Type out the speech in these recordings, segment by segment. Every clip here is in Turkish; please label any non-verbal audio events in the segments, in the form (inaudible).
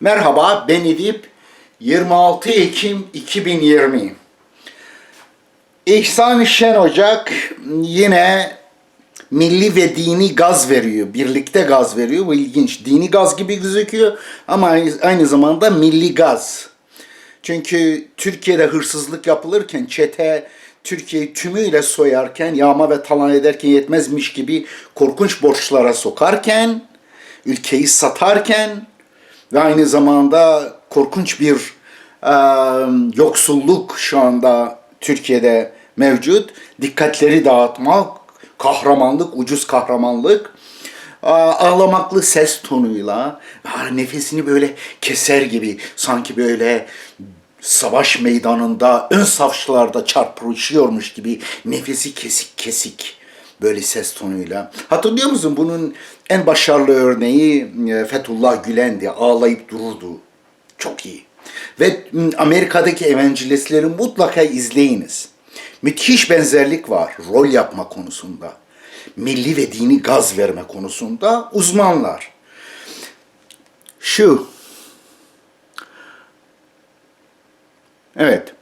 Merhaba ben Edip. 26 Ekim 2020. İhsan Şen Ocak yine milli ve dini gaz veriyor. Birlikte gaz veriyor. Bu ilginç. Dini gaz gibi gözüküyor ama aynı zamanda milli gaz. Çünkü Türkiye'de hırsızlık yapılırken çete Türkiye'yi tümüyle soyarken, yağma ve talan ederken yetmezmiş gibi korkunç borçlara sokarken, ülkeyi satarken ve aynı zamanda korkunç bir e, yoksulluk şu anda Türkiye'de mevcut. Dikkatleri dağıtmak, kahramanlık, ucuz kahramanlık, e, ağlamaklı ses tonuyla, nefesini böyle keser gibi, sanki böyle savaş meydanında ön safçılarda çarpışıyormuş gibi nefesi kesik kesik böyle ses tonuyla. Hatırlıyor musun bunun en başarılı örneği e, Fethullah Gülen'di. Ağlayıp dururdu. Çok iyi. Ve Amerika'daki evangelistleri mutlaka izleyiniz. Müthiş benzerlik var rol yapma konusunda. Milli ve dini gaz verme konusunda uzmanlar. Şu Evet.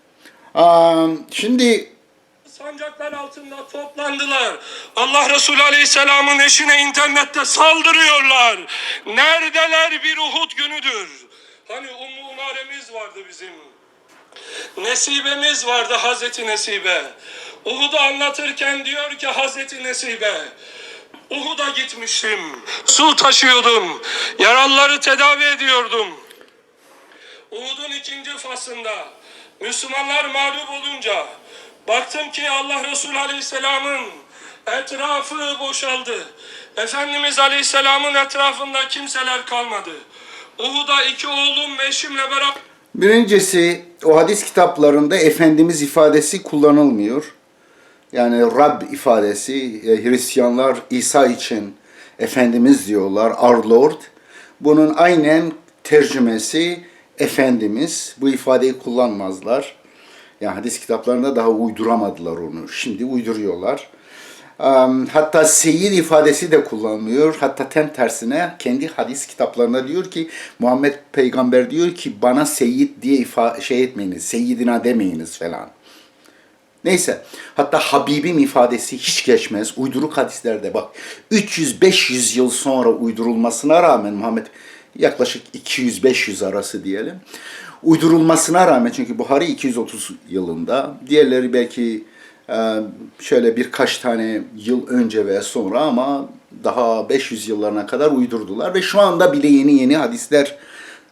Şimdi Sancaklar altında toplandılar. Allah Resulü Aleyhisselam'ın eşine internette saldırıyorlar. Neredeler bir Uhud günüdür. Hani Ummu Umaremiz vardı bizim. Nesibemiz vardı Hazreti Nesibe. Uhud'u anlatırken diyor ki Hazreti Nesibe. Uhud'a gitmiştim. Su taşıyordum. Yaralıları tedavi ediyordum. Uhud'un ikinci fasında Müslümanlar mağlup olunca baktım ki Allah Resulü Aleyhisselam'ın etrafı boşaldı. Efendimiz Aleyhisselam'ın etrafında kimseler kalmadı. Uhud'a iki oğlum ve eşimle beraber birincisi o hadis kitaplarında Efendimiz ifadesi kullanılmıyor. Yani Rab ifadesi e, Hristiyanlar İsa için Efendimiz diyorlar, Our Lord. Bunun aynen tercümesi Efendimiz. Bu ifadeyi kullanmazlar. Yani hadis kitaplarında daha uyduramadılar onu. Şimdi uyduruyorlar. Hatta seyyid ifadesi de kullanılıyor. Hatta tem tersine kendi hadis kitaplarında diyor ki Muhammed peygamber diyor ki bana seyyid diye ifa şey etmeyiniz, seyyidina demeyiniz falan. Neyse. Hatta Habibim ifadesi hiç geçmez. Uyduruk hadislerde bak 300-500 yıl sonra uydurulmasına rağmen Muhammed yaklaşık 200-500 arası diyelim. Uydurulmasına rağmen çünkü Buhari 230 yılında, diğerleri belki e, şöyle birkaç tane yıl önce ve sonra ama daha 500 yıllarına kadar uydurdular ve şu anda bile yeni yeni hadisler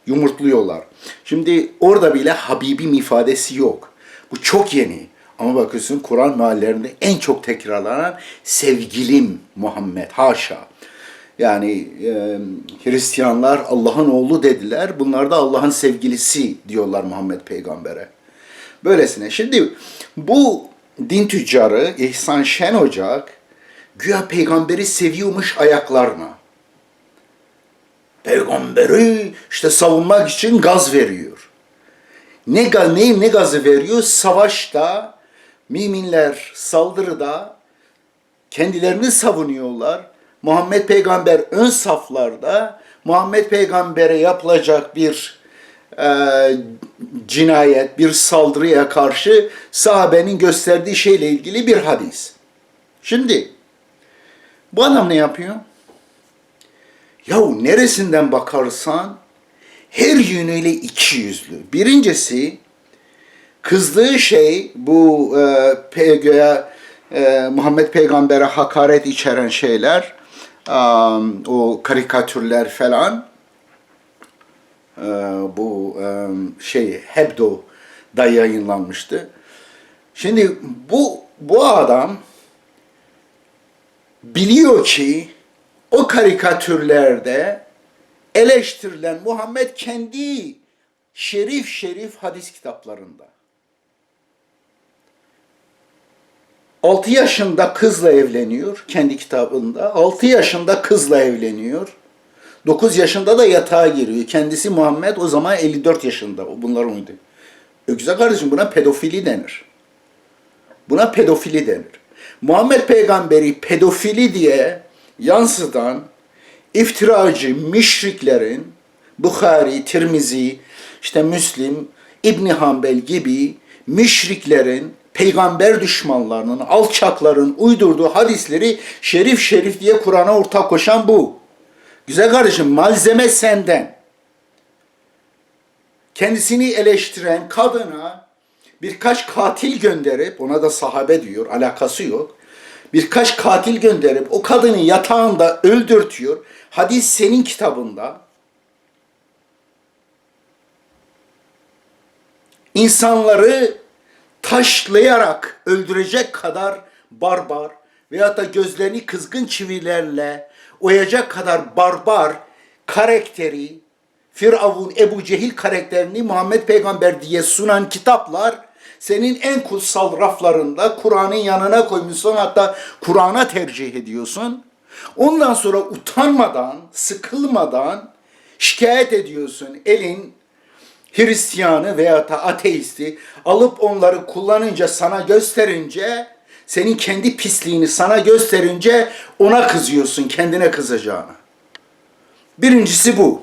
yumurtluyorlar. Şimdi orada bile Habibim ifadesi yok. Bu çok yeni. Ama bakıyorsun Kur'an meallerinde en çok tekrarlanan sevgilim Muhammed haşa. Yani e, Hristiyanlar Allah'ın oğlu dediler. Bunlar da Allah'ın sevgilisi diyorlar Muhammed peygambere. Böylesine. Şimdi bu din tüccarı İhsan Şen Ocak güya peygamberi seviyormuş ayaklarına. Peygamberi işte savunmak için gaz veriyor. Ne, ne, ne gazı veriyor? Savaşta, müminler saldırıda kendilerini savunuyorlar. Muhammed Peygamber ön saflarda Muhammed Peygamber'e yapılacak bir e, cinayet, bir saldırıya karşı sahabenin gösterdiği şeyle ilgili bir hadis. Şimdi bu adam ne yapıyor? Yahu neresinden bakarsan her yönüyle iki yüzlü. Birincisi kızdığı şey bu e, PG'ye e, Muhammed Peygamber'e hakaret içeren şeyler, o karikatürler falan, e, bu şey Hebdo'da yayınlanmıştı. Şimdi bu bu adam biliyor ki o karikatürlerde eleştirilen Muhammed kendi şerif şerif hadis kitaplarında. 6 yaşında kızla evleniyor kendi kitabında. 6 yaşında kızla evleniyor. 9 yaşında da yatağa giriyor. Kendisi Muhammed o zaman 54 yaşında. O bunların uydu. E kardeşim buna pedofili denir. Buna pedofili denir. Muhammed peygamberi pedofili diye yansıtan iftiracı müşriklerin Bukhari, Tirmizi, işte Müslim, İbni Hanbel gibi müşriklerin, peygamber düşmanlarının, alçakların uydurduğu hadisleri şerif şerif diye Kur'an'a ortak koşan bu. Güzel kardeşim malzeme senden. Kendisini eleştiren kadına birkaç katil gönderip, ona da sahabe diyor, alakası yok. Birkaç katil gönderip o kadını yatağında öldürtüyor. Hadis senin kitabında. İnsanları taşlayarak öldürecek kadar barbar veyahut da gözlerini kızgın çivilerle oyacak kadar barbar karakteri, Firavun, Ebu Cehil karakterini Muhammed Peygamber diye sunan kitaplar senin en kutsal raflarında Kur'an'ın yanına koymuşsun hatta Kur'an'a tercih ediyorsun. Ondan sonra utanmadan, sıkılmadan şikayet ediyorsun. Elin Hristiyanı veya da ateisti alıp onları kullanınca sana gösterince senin kendi pisliğini sana gösterince ona kızıyorsun kendine kızacağına. Birincisi bu.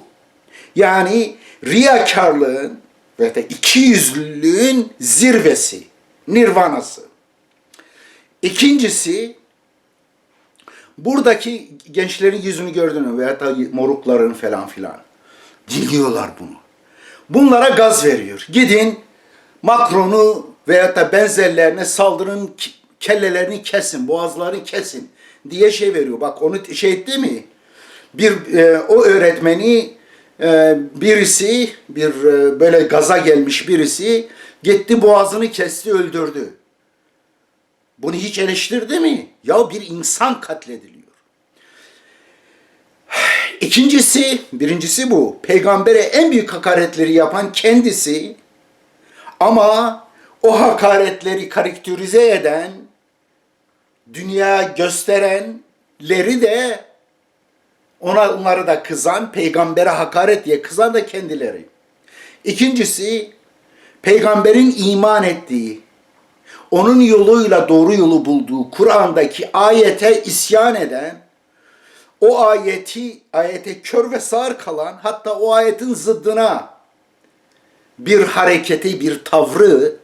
Yani riyakarlığın ve de ikiyüzlülüğün zirvesi, nirvanası. İkincisi buradaki gençlerin yüzünü gördün mü veya da morukların falan filan. Dinliyorlar bunu. Bunlara gaz veriyor. Gidin Macron'u veyahut da benzerlerine saldırın, kellelerini kesin, boğazlarını kesin diye şey veriyor. Bak onu şey etti mi? Bir e, o öğretmeni e, birisi bir e, böyle gaza gelmiş birisi gitti boğazını kesti öldürdü. Bunu hiç eleştirdi mi? Ya bir insan katlediliyor. İkincisi, birincisi bu. Peygambere en büyük hakaretleri yapan kendisi ama o hakaretleri karikatürize eden, dünya gösterenleri de ona onları da kızan, peygambere hakaret diye kızan da kendileri. İkincisi, peygamberin iman ettiği, onun yoluyla doğru yolu bulduğu Kur'an'daki ayete isyan eden, o ayeti, ayete kör ve sağır kalan, hatta o ayetin zıddına bir hareketi, bir tavrı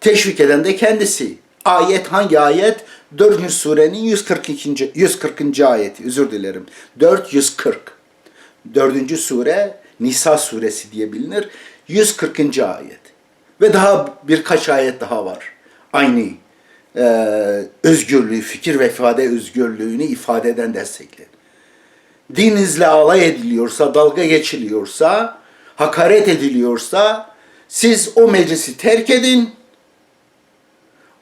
teşvik eden de kendisi. Ayet hangi ayet? 4. surenin 142. 140. ayeti. Özür dilerim. 440. 4. sure Nisa suresi diye bilinir. 140. ayet. Ve daha birkaç ayet daha var. Aynı özgürlüğü, fikir ve ifade özgürlüğünü ifade eden destekler. Dininizle alay ediliyorsa, dalga geçiliyorsa, hakaret ediliyorsa siz o meclisi terk edin.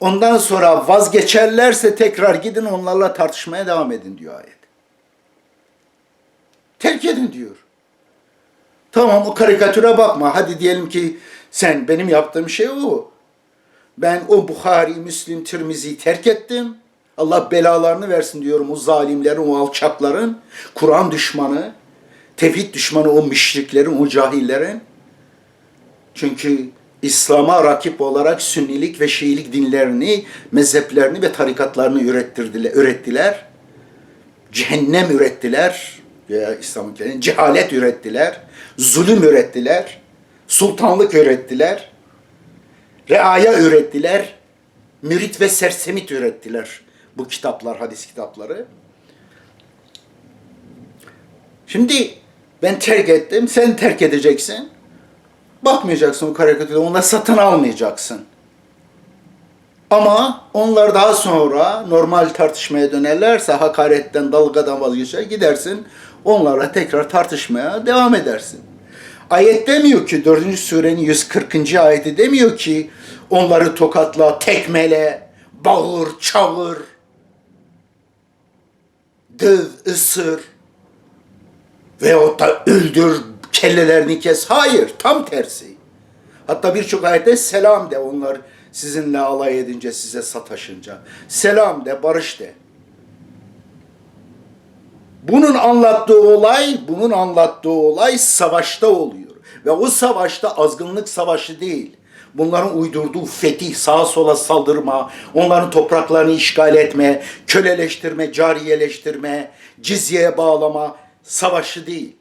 Ondan sonra vazgeçerlerse tekrar gidin onlarla tartışmaya devam edin diyor ayet. Terk edin diyor. Tamam o karikatüre bakma. Hadi diyelim ki sen benim yaptığım şey o. Ben o Bukhari, Müslim, Tirmizi'yi terk ettim. Allah belalarını versin diyorum o zalimlerin, o alçakların, Kur'an düşmanı, tevhid düşmanı o müşriklerin, o cahillerin. Çünkü İslam'a rakip olarak Sünnilik ve Şiilik dinlerini, mezheplerini ve tarikatlarını ürettirdiler, ürettiler. Cehennem ürettiler. Ya İslam'ın cehalet ürettiler. Zulüm ürettiler. Sultanlık ürettiler. Reaya ürettiler. Mürit ve sersemit ürettiler bu kitaplar, hadis kitapları. Şimdi ben terk ettim, sen terk edeceksin. Bakmayacaksın o karikatüre, onları satın almayacaksın. Ama onlar daha sonra normal tartışmaya dönerlerse hakaretten, dalgadan vazgeçer gidersin. Onlarla tekrar tartışmaya devam edersin. Ayet demiyor ki 4. surenin 140. ayeti demiyor ki onları tokatla, tekmele, bağır, çağır, döv, ısır veyahut da öldür, kellelerini kes. Hayır, tam tersi. Hatta birçok ayette selam de onlar sizinle alay edince, size sataşınca. Selam de, barış de. Bunun anlattığı olay, bunun anlattığı olay savaşta oluyor. Ve o savaşta azgınlık savaşı değil. Bunların uydurduğu fetih, sağa sola saldırma, onların topraklarını işgal etme, köleleştirme, cariyeleştirme, cizyeye bağlama savaşı değil.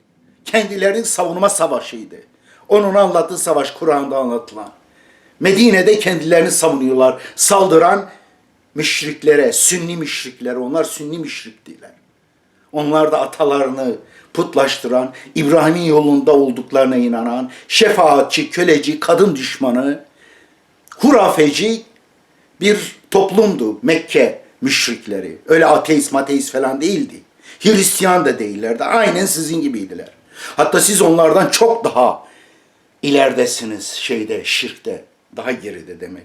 Kendilerinin savunma savaşıydı. Onun anlattığı savaş Kur'an'da anlatılan. Medine'de kendilerini savunuyorlar. Saldıran müşriklere, sünni müşriklere. Onlar sünni müşriktiler. Onlar da atalarını putlaştıran, İbrahim'in yolunda olduklarına inanan, şefaatçi, köleci, kadın düşmanı, hurafeci bir toplumdu Mekke müşrikleri. Öyle ateist mateist falan değildi. Hristiyan da değillerdi. Aynen sizin gibiydiler. Hatta siz onlardan çok daha ileridesiniz şeyde, şirkte. Daha geride demek.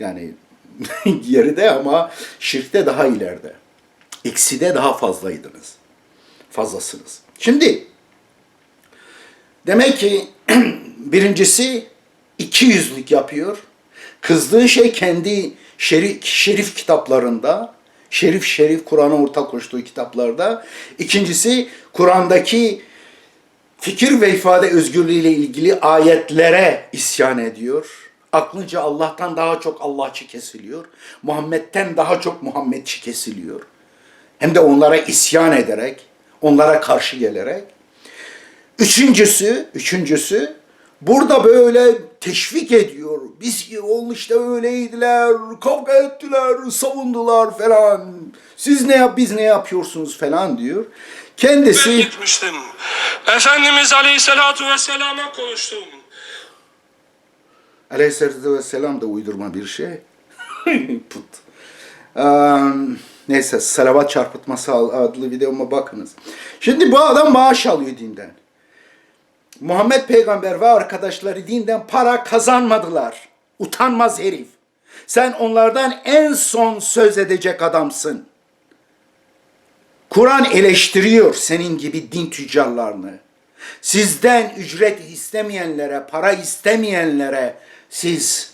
Yani (laughs) geride ama şirkte daha ileride. Ekside daha fazlaydınız. Fazlasınız. Şimdi demek ki (clears throat) birincisi iki yüzlük yapıyor. Kızdığı şey kendi şerif, şerif kitaplarında, şerif şerif Kur'an'a ortak koştuğu kitaplarda. İkincisi Kur'an'daki fikir ve ifade özgürlüğü ile ilgili ayetlere isyan ediyor. Aklınca Allah'tan daha çok Allahçı kesiliyor. Muhammed'den daha çok Muhammedçi kesiliyor. Hem de onlara isyan ederek, onlara karşı gelerek. Üçüncüsü, üçüncüsü burada böyle teşvik ediyor. Biz oğul işte öyleydiler, kavga ettiler, savundular falan. Siz ne yap, biz ne yapıyorsunuz falan diyor. Ben Kendisi gitmiştim. Efendimiz Aleyhisselatü Vesselam'a konuştum. Aleyhisselatü Vesselam da uydurma bir şey. (laughs) Put. Eee, neyse salavat çarpıtması adlı videoma bakınız. Şimdi bu adam maaş alıyor dinden. Muhammed peygamber ve arkadaşları dinden para kazanmadılar. Utanmaz herif. Sen onlardan en son söz edecek adamsın. Kur'an eleştiriyor senin gibi din tüccarlarını. Sizden ücret istemeyenlere, para istemeyenlere siz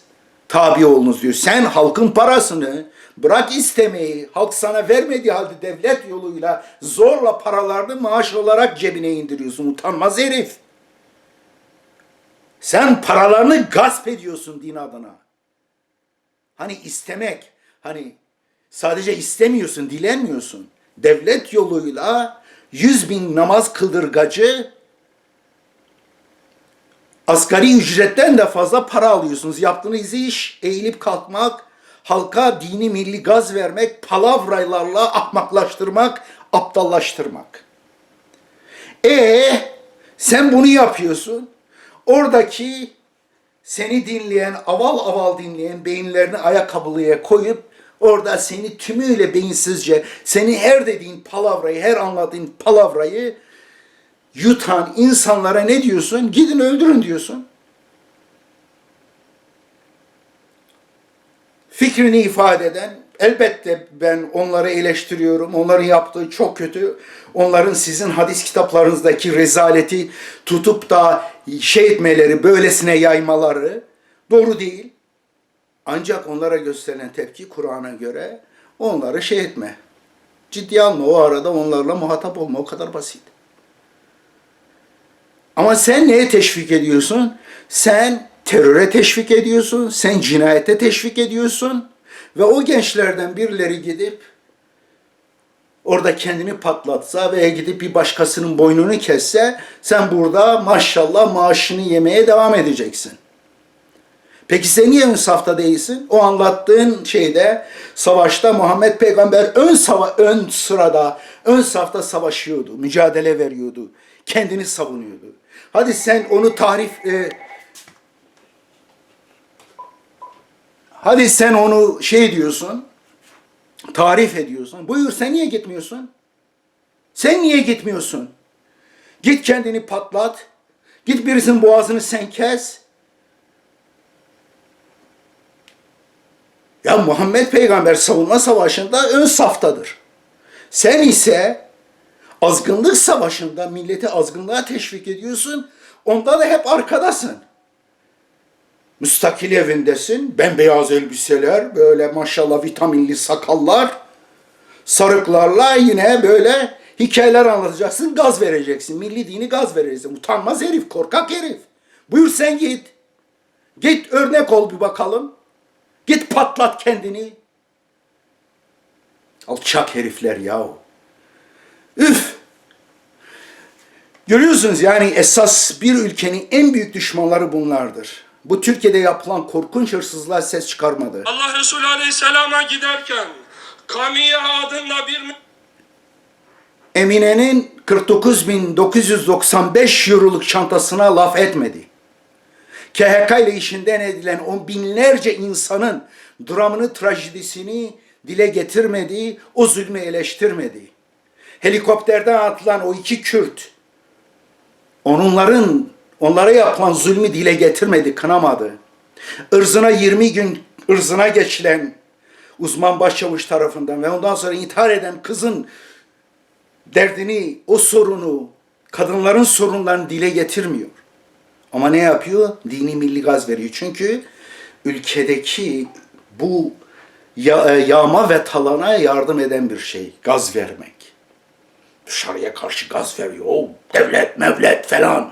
tabi olunuz diyor. Sen halkın parasını bırak istemeyi, halk sana vermediği halde devlet yoluyla zorla paralarını maaş olarak cebine indiriyorsun. Utanmaz herif. Sen paralarını gasp ediyorsun din adına. Hani istemek, hani sadece istemiyorsun, dilenmiyorsun. Devlet yoluyla yüz bin namaz kıldırgacı asgari ücretten de fazla para alıyorsunuz. Yaptığınız iş eğilip kalkmak, halka dini milli gaz vermek, palavralarla ahmaklaştırmak, aptallaştırmak. E sen bunu yapıyorsun. Oradaki seni dinleyen, aval aval dinleyen beyinlerini ayakkabılıya koyup orada seni tümüyle beyinsizce, seni her dediğin palavrayı, her anladığın palavrayı yutan insanlara ne diyorsun? Gidin öldürün diyorsun. Fikrini ifade eden, elbette ben onları eleştiriyorum. Onların yaptığı çok kötü. Onların sizin hadis kitaplarınızdaki rezaleti tutup da şey etmeleri, böylesine yaymaları doğru değil. Ancak onlara gösterilen tepki Kur'an'a göre onları şey etme. Ciddiye alma. O arada onlarla muhatap olma. O kadar basit. Ama sen neye teşvik ediyorsun? Sen teröre teşvik ediyorsun. Sen cinayete teşvik ediyorsun. Ve o gençlerden birileri gidip orada kendini patlatsa veya gidip bir başkasının boynunu kesse sen burada maşallah maaşını yemeye devam edeceksin. Peki sen niye ön safta değilsin? O anlattığın şeyde savaşta Muhammed Peygamber ön sava ön sırada, ön safta savaşıyordu, mücadele veriyordu, kendini savunuyordu. Hadi sen onu tarif e, Hadi sen onu şey diyorsun, tarif ediyorsun. Buyur sen niye gitmiyorsun? Sen niye gitmiyorsun? Git kendini patlat. Git birisinin boğazını sen kes. Ya Muhammed Peygamber savunma savaşında ön saftadır. Sen ise azgınlık savaşında milleti azgınlığa teşvik ediyorsun. Onda da hep arkadasın. Müstakil evindesin. Bembeyaz elbiseler, böyle maşallah vitaminli sakallar, sarıklarla yine böyle hikayeler anlatacaksın, gaz vereceksin. Milli dini gaz vereceksin. Utanmaz herif, korkak herif. Buyur sen git. Git örnek ol bir bakalım. Git patlat kendini. Alçak herifler yahu. Üf! Görüyorsunuz yani esas bir ülkenin en büyük düşmanları bunlardır. Bu Türkiye'de yapılan korkunç hırsızlığa ses çıkarmadı. Allah Resulü Aleyhisselam'a giderken Kamiye adında bir Emine'nin 49.995 euroluk çantasına laf etmedi. KHK ile işinden edilen on binlerce insanın dramını, trajedisini dile getirmedi, o zulmü eleştirmedi. Helikopterden atılan o iki Kürt, onların onlara yapılan zulmü dile getirmedi, kınamadı. Irzına 20 gün ırzına geçilen uzman başçavuş tarafından ve ondan sonra intihar eden kızın derdini, o sorunu, kadınların sorunlarını dile getirmiyor. Ama ne yapıyor? Dini milli gaz veriyor. Çünkü ülkedeki bu ya- e, yağma ve talana yardım eden bir şey. Gaz vermek. Dışarıya karşı gaz veriyor. O devlet mevlet falan.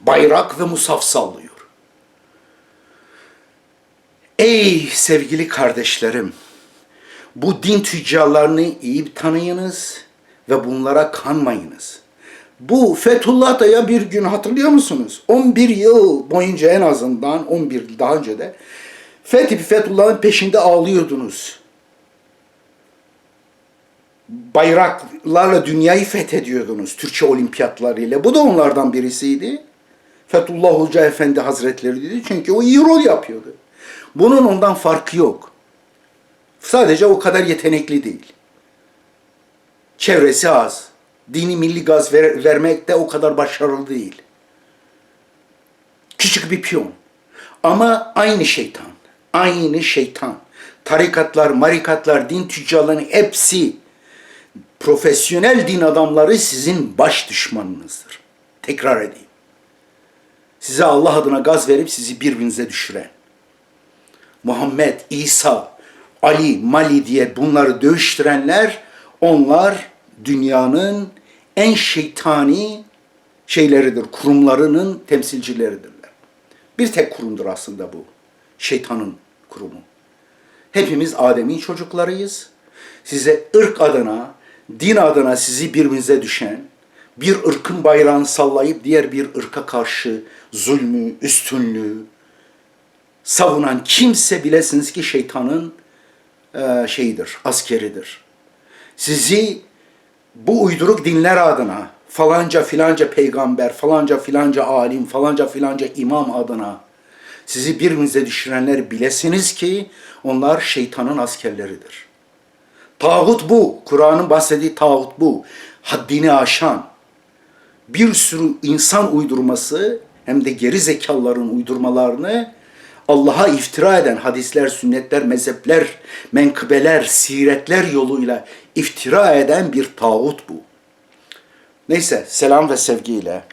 Bayrak ve musaf sallıyor. Ey sevgili kardeşlerim! Bu din tüccarlarını iyi tanıyınız ve bunlara kanmayınız. Bu Fethullah Day'a bir gün hatırlıyor musunuz? 11 yıl boyunca en azından 11 yıl daha önce de Fethi Fethullah'ın peşinde ağlıyordunuz. Bayraklarla dünyayı fethediyordunuz Türkçe olimpiyatlarıyla. Bu da onlardan birisiydi. Fethullah Hoca Efendi Hazretleri dedi. Çünkü o iyi rol yapıyordu. Bunun ondan farkı yok. Sadece o kadar yetenekli değil. Çevresi az. Dini milli gaz ver, vermekte o kadar başarılı değil. Küçük bir piyon. Ama aynı şeytan. Aynı şeytan. Tarikatlar, marikatlar, din tüccarlarının hepsi profesyonel din adamları sizin baş düşmanınızdır. Tekrar edeyim. Size Allah adına gaz verip sizi birbirinize düşüren. Muhammed, İsa, Ali, Mali diye bunları dövüştürenler onlar dünyanın en şeytani şeyleridir, kurumlarının temsilcileridirler. Bir tek kurumdur aslında bu. Şeytanın kurumu. Hepimiz Adem'in çocuklarıyız. Size ırk adına, din adına sizi birbirinize düşen, bir ırkın bayrağını sallayıp diğer bir ırka karşı zulmü, üstünlüğü, savunan kimse bilesiniz ki şeytanın e, şeyidir, askeridir. Sizi bu uyduruk dinler adına falanca filanca peygamber, falanca filanca alim, falanca filanca imam adına sizi birbirinize düşürenler bilesiniz ki onlar şeytanın askerleridir. Tağut bu. Kur'an'ın bahsettiği tağut bu. Haddini aşan, bir sürü insan uydurması hem de geri zekalıların uydurmalarını Allah'a iftira eden hadisler, sünnetler, mezhepler, menkıbeler, siretler yoluyla iftira eden bir tağut bu. Neyse selam ve sevgiyle.